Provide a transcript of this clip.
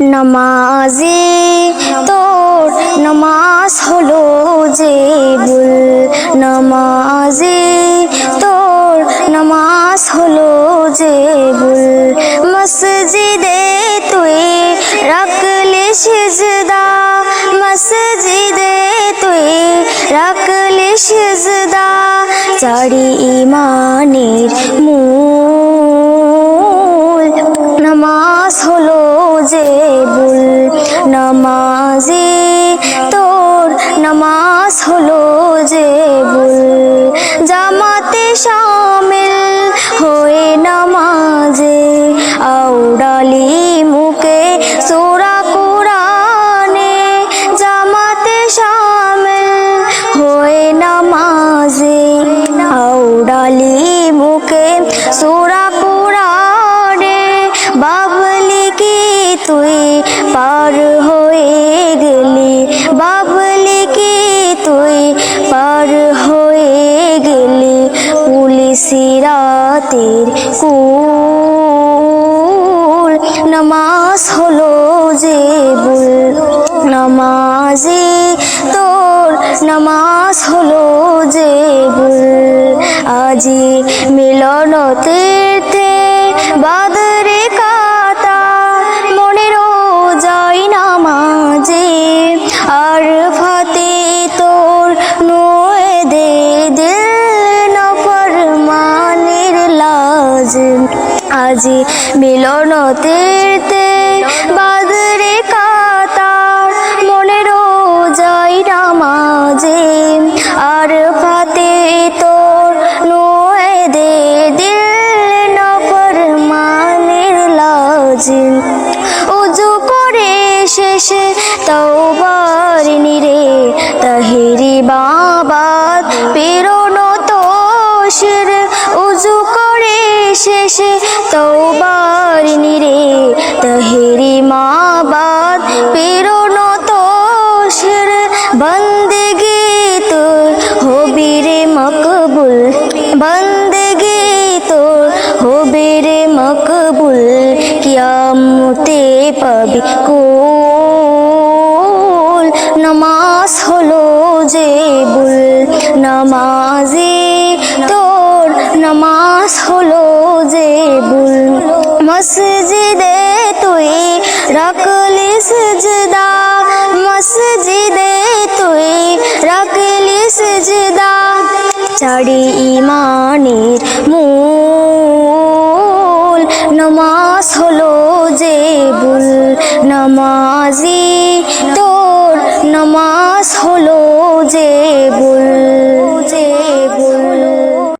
নামাজি তোর নামাজ হলো যে বুল নামাজি তোর নামাজ হলো যে বুল মসজিদে তুই রাখলে সিজদা। মসজিদে তুই রাখলে সিজদা। চারি ইমানের মূল। নামাজ হলো হলো যে বুল রাতের কুল। নামাজ হলো যে বুল নামাজি তোর নামাজ হলো যে বুল আজি মিলনতে আজি মিলন তীর্থে বাদরে কাতার, মনের যাই নামাজে। আর ফাতে তোর নয় দে দিল নফর মানের লাজ উজু করে শেষে তওবার নিরে, তাহেরি বাবাদ পেরোনো শেষে তওবার নিরে, তাহেরি মাবাদ পেরোনো তোষের বন্দেগি তোর হবি রে মকবুল বন্দেগি তোর হবি রে মকবুল, কিয়ামতে পাবি কুল। নামাজ হলো যে বুল নামাজি রাখলি সজদা মসজিদে তুই রকলি সজদা চড়ি ইমানের মূল নমাজ হলো যে বুল নমাজি তোর